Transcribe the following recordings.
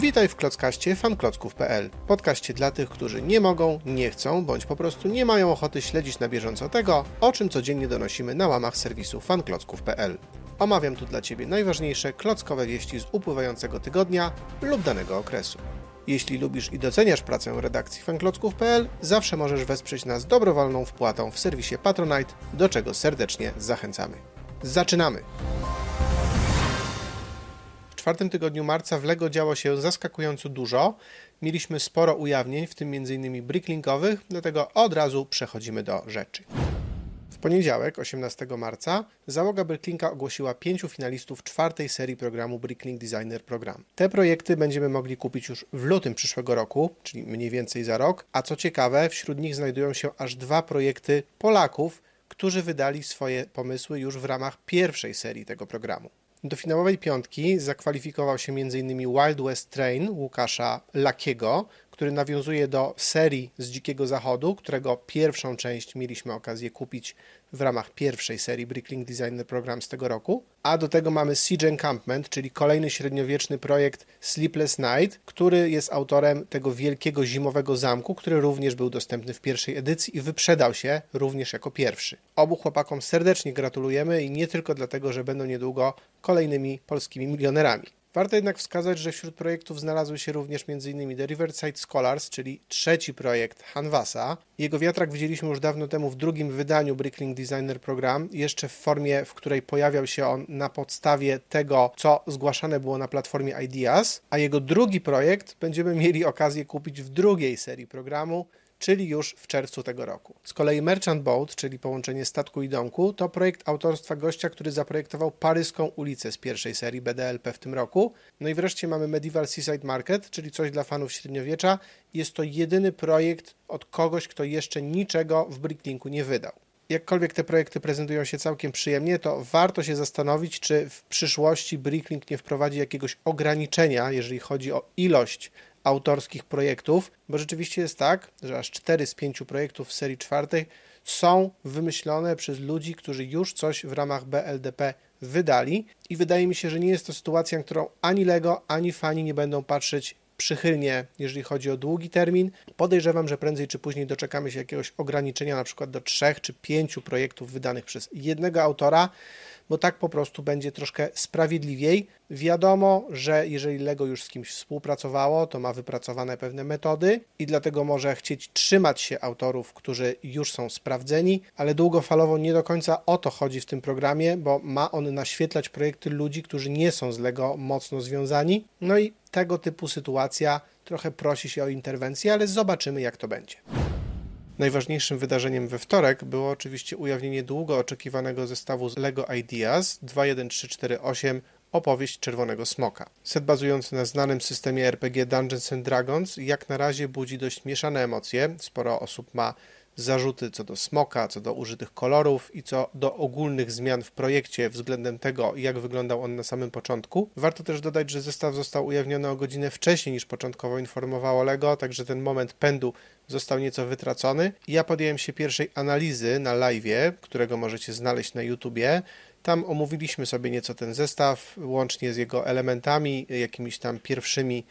Witaj w Klockaście fanklocków.pl, podcaście dla tych, którzy nie mogą, nie chcą, bądź po prostu nie mają ochoty śledzić na bieżąco tego, o czym codziennie donosimy na łamach serwisu fanklocków.pl. Omawiam tu dla Ciebie najważniejsze klockowe wieści z upływającego tygodnia lub danego okresu. Jeśli lubisz i doceniasz pracę redakcji fanklocków.pl, zawsze możesz wesprzeć nas dobrowolną wpłatą w serwisie Patronite, do czego serdecznie zachęcamy. Zaczynamy! Czwartym tygodniu marca w LEGO działo się zaskakująco dużo. Mieliśmy sporo ujawnień, w tym m.in. bricklinkowych, dlatego od razu przechodzimy do rzeczy. W poniedziałek, 18 marca, załoga Bricklinka ogłosiła pięciu finalistów czwartej serii programu Bricklink Designer Program. Te projekty będziemy mogli kupić już w lutym przyszłego roku, czyli mniej więcej za rok, a co ciekawe, wśród nich znajdują się aż dwa projekty Polaków, którzy wydali swoje pomysły już w ramach pierwszej serii tego programu. Do finałowej piątki zakwalifikował się m.in. Wild West Train Łukasza Lakiego, który nawiązuje do serii z Dzikiego Zachodu, którego pierwszą część mieliśmy okazję kupić w ramach pierwszej serii Bricklink Designer Program z tego roku. A do tego mamy Siege Encampment, czyli kolejny średniowieczny projekt Sleepless Night, który jest autorem tego wielkiego zimowego zamku, który również był dostępny w pierwszej edycji i wyprzedał się również jako pierwszy. Obu chłopakom serdecznie gratulujemy i nie tylko dlatego, że będą niedługo kolejnymi polskimi milionerami. Warto jednak wskazać, że wśród projektów znalazły się również m.in. The Riverside Scholars, czyli trzeci projekt Hanwasa. Jego wiatrak widzieliśmy już dawno temu w drugim wydaniu Bricklink Designer Program, jeszcze w formie, w której pojawiał się on na podstawie tego, co zgłaszane było na platformie Ideas, a jego drugi projekt będziemy mieli okazję kupić w drugiej serii programu, czyli już w czerwcu tego roku. Z kolei Merchant Boat, czyli połączenie statku i domku, to projekt autorstwa gościa, który zaprojektował paryską ulicę z pierwszej serii BDLP w tym roku. No i wreszcie mamy Medieval Seaside Market, czyli coś dla fanów średniowiecza. Jest to jedyny projekt od kogoś, kto jeszcze niczego w Bricklinku nie wydał. Jakkolwiek te projekty prezentują się całkiem przyjemnie, to warto się zastanowić, czy w przyszłości Bricklink nie wprowadzi jakiegoś ograniczenia, jeżeli chodzi o ilość autorskich projektów, bo rzeczywiście jest tak, że aż 4 z 5 projektów w serii czwartej są wymyślone przez ludzi, którzy już coś w ramach BLDP wydali i wydaje mi się, że nie jest to sytuacja, na którą ani Lego, ani fani nie będą patrzeć przychylnie, jeżeli chodzi o długi termin. Podejrzewam, że prędzej czy później doczekamy się jakiegoś ograniczenia, na przykład do trzech czy pięciu projektów wydanych przez jednego autora, bo tak po prostu będzie troszkę sprawiedliwiej. Wiadomo, że jeżeli Lego już z kimś współpracowało, to ma wypracowane pewne metody i dlatego może chcieć trzymać się autorów, którzy już są sprawdzeni, ale długofalowo nie do końca o to chodzi w tym programie, bo ma on naświetlać projekty ludzi, którzy nie są z Lego mocno związani. No i tego typu sytuacja trochę prosi się o interwencję, ale zobaczymy jak to będzie. Najważniejszym wydarzeniem we wtorek było oczywiście ujawnienie długo oczekiwanego zestawu z LEGO Ideas 21348 Opowieść Czerwonego Smoka. Set bazujący na znanym systemie RPG Dungeons and Dragons jak na razie budzi dość mieszane emocje. Sporo osób ma zarzuty co do smoka, co do użytych kolorów i co do ogólnych zmian w projekcie względem tego, jak wyglądał on na samym początku. Warto też dodać, że zestaw został ujawniony o godzinę wcześniej niż początkowo informowało LEGO, także ten moment pędu został nieco wytracony. Ja podjąłem się pierwszej analizy na live, którego możecie znaleźć na YouTubie. Tam omówiliśmy sobie nieco ten zestaw, łącznie z jego elementami, jakimiś tam pierwszymi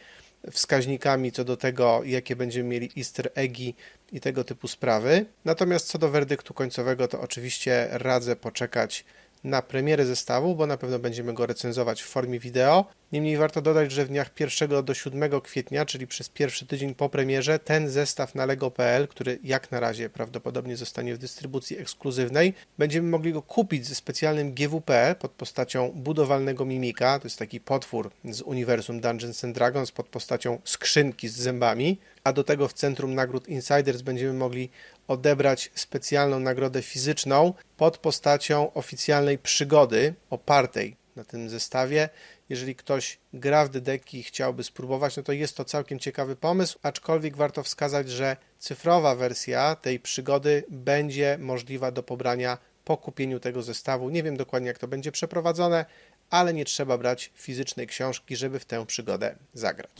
wskaźnikami co do tego, jakie będziemy mieli easter eggi i tego typu sprawy. Natomiast co do werdyktu końcowego, to oczywiście radzę poczekać na premierę zestawu, bo na pewno będziemy go recenzować w formie wideo. Niemniej warto dodać, że w dniach 1 do 7 kwietnia, czyli przez pierwszy tydzień po premierze, ten zestaw na lego.pl, który jak na razie prawdopodobnie zostanie w dystrybucji ekskluzywnej, będziemy mogli go kupić ze specjalnym GWP pod postacią budowalnego mimika. To jest taki potwór z uniwersum Dungeons and Dragons pod postacią skrzynki z zębami, a do tego w centrum nagród Insiders będziemy mogli odebrać specjalną nagrodę fizyczną pod postacią oficjalnej przygody opartej na tym zestawie. Jeżeli ktoś gra w dedeki i chciałby spróbować, no to jest to całkiem ciekawy pomysł, aczkolwiek warto wskazać, że cyfrowa wersja tej przygody będzie możliwa do pobrania po kupieniu tego zestawu. Nie wiem dokładnie, jak to będzie przeprowadzone, ale nie trzeba brać fizycznej książki, żeby w tę przygodę zagrać.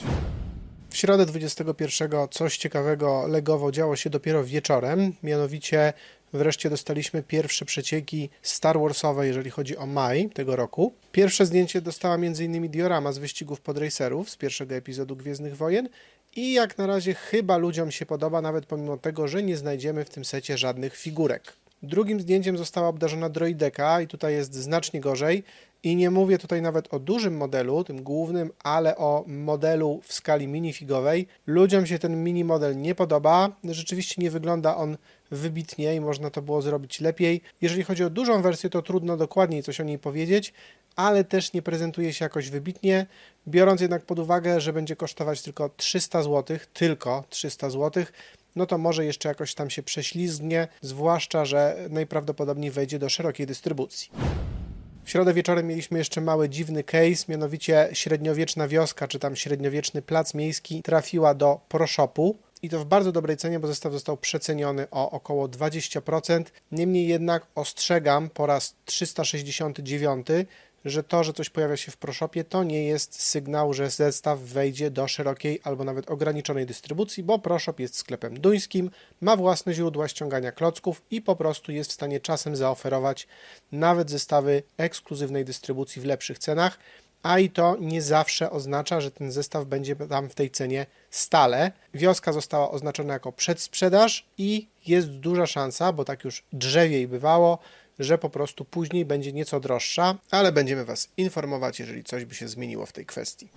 W środę 21 coś ciekawego legowo działo się dopiero wieczorem, mianowicie wreszcie dostaliśmy pierwsze przecieki Star Warsowe, jeżeli chodzi o maj tego roku. Pierwsze zdjęcie dostała m.in. diorama z wyścigów podracerów z pierwszego epizodu Gwiezdnych Wojen i jak na razie chyba ludziom się podoba, nawet pomimo tego, że nie znajdziemy w tym secie żadnych figurek. Drugim zdjęciem została obdarzona droideka i tutaj jest znacznie gorzej. I nie mówię tutaj nawet o dużym modelu, tym głównym, ale o modelu w skali minifigowej. Ludziom się ten mini model nie podoba. Rzeczywiście nie wygląda on wybitnie i można to było zrobić lepiej. Jeżeli chodzi o dużą wersję, to trudno dokładniej coś o niej powiedzieć, ale też nie prezentuje się jakoś wybitnie. Biorąc jednak pod uwagę, że będzie kosztować tylko 300 zł, tylko 300 zł, no to może jeszcze jakoś tam się prześlizgnie, zwłaszcza, że najprawdopodobniej wejdzie do szerokiej dystrybucji. W środę wieczorem mieliśmy jeszcze mały dziwny case, mianowicie średniowieczna wioska, czy tam średniowieczny plac miejski trafiła do ProShopu. I to w bardzo dobrej cenie, bo zestaw został przeceniony o około 20%. Niemniej jednak ostrzegam po raz 369, że to, że coś pojawia się w ProShopie, to nie jest sygnał, że zestaw wejdzie do szerokiej albo nawet ograniczonej dystrybucji, bo ProShop jest sklepem duńskim, ma własne źródła ściągania klocków i po prostu jest w stanie czasem zaoferować nawet zestawy ekskluzywnej dystrybucji w lepszych cenach, a i to nie zawsze oznacza, że ten zestaw będzie tam w tej cenie stale. Wioska została oznaczona jako przedsprzedaż i jest duża szansa, bo tak już drzewiej bywało, że po prostu później będzie nieco droższa, ale będziemy Was informować, jeżeli coś by się zmieniło w tej kwestii.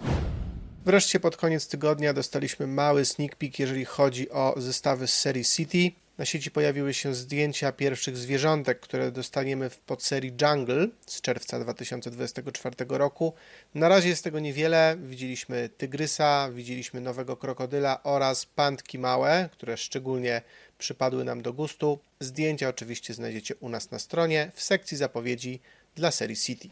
Wreszcie pod koniec tygodnia dostaliśmy mały sneak peek, jeżeli chodzi o zestawy z serii City. Na sieci pojawiły się zdjęcia pierwszych zwierzątek, które dostaniemy w podserii Jungle z czerwca 2024 roku. Na razie jest tego niewiele. Widzieliśmy tygrysa, widzieliśmy nowego krokodyla oraz pantki małe, które szczególnie przypadły nam do gustu. Zdjęcia oczywiście znajdziecie u nas na stronie w sekcji zapowiedzi dla serii City.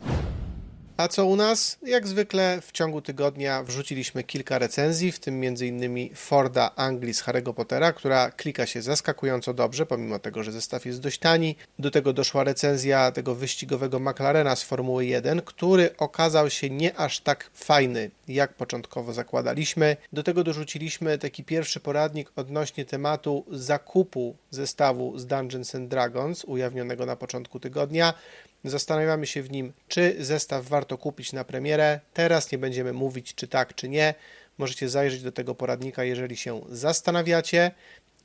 A co u nas? Jak zwykle w ciągu tygodnia wrzuciliśmy kilka recenzji, w tym m.in. Forda Angli z Harry'ego Pottera, która klika się zaskakująco dobrze, pomimo tego, że zestaw jest dość tani. Do tego doszła recenzja tego wyścigowego McLarena z Formuły 1, który okazał się nie aż tak fajny, jak początkowo zakładaliśmy. Do tego dorzuciliśmy taki pierwszy poradnik odnośnie tematu zakupu zestawu z Dungeons and Dragons, ujawnionego na początku tygodnia. Zastanawiamy się w nim, czy zestaw warto kupić na premierę. Teraz nie będziemy mówić, czy tak, czy nie. Możecie zajrzeć do tego poradnika, jeżeli się zastanawiacie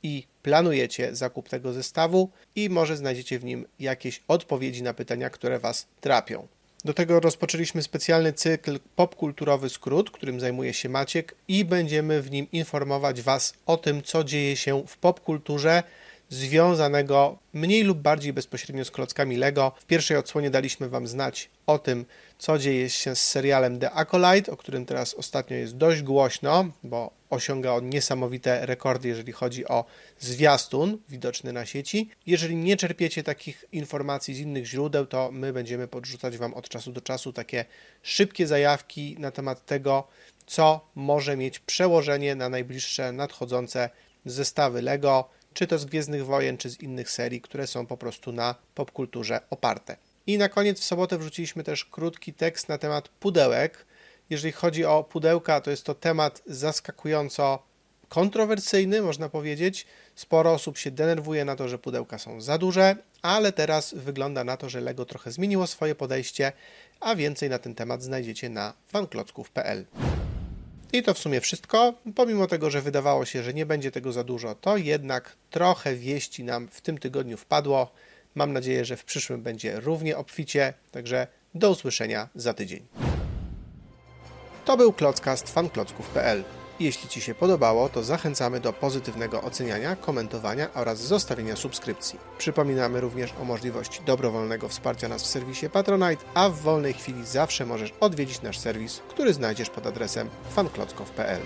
i planujecie zakup tego zestawu, i może znajdziecie w nim jakieś odpowiedzi na pytania, które Was trapią. Do tego rozpoczęliśmy specjalny cykl popkulturowy skrót, którym zajmuje się Maciek, i będziemy w nim informować Was o tym, co dzieje się w popkulturze związanego mniej lub bardziej bezpośrednio z klockami Lego. W pierwszej odsłonie daliśmy Wam znać o tym, co dzieje się z serialem The Acolyte, o którym teraz ostatnio jest dość głośno, bo osiąga on niesamowite rekordy, jeżeli chodzi o zwiastun widoczny na sieci. Jeżeli nie czerpiecie takich informacji z innych źródeł, to my będziemy podrzucać Wam od czasu do czasu takie szybkie zajawki na temat tego, co może mieć przełożenie na najbliższe nadchodzące zestawy Lego czy to z Gwiezdnych Wojen, czy z innych serii, które są po prostu na popkulturze oparte. I na koniec w sobotę wrzuciliśmy też krótki tekst na temat pudełek. Jeżeli chodzi o pudełka, to jest to temat zaskakująco kontrowersyjny, można powiedzieć. Sporo osób się denerwuje na to, że pudełka są za duże, ale teraz wygląda na to, że Lego trochę zmieniło swoje podejście, a więcej na ten temat znajdziecie na fanklocków.pl. I to w sumie wszystko. Pomimo tego, że wydawało się, że nie będzie tego za dużo, to jednak trochę wieści nam w tym tygodniu wpadło. Mam nadzieję, że w przyszłym będzie równie obficie, także do usłyszenia za tydzień. To był Klockast fanklocków.pl. Jeśli Ci się podobało, to zachęcamy do pozytywnego oceniania, komentowania oraz zostawienia subskrypcji. Przypominamy również o możliwości dobrowolnego wsparcia nas w serwisie Patronite, a w wolnej chwili zawsze możesz odwiedzić nasz serwis, który znajdziesz pod adresem fanklockow.pl.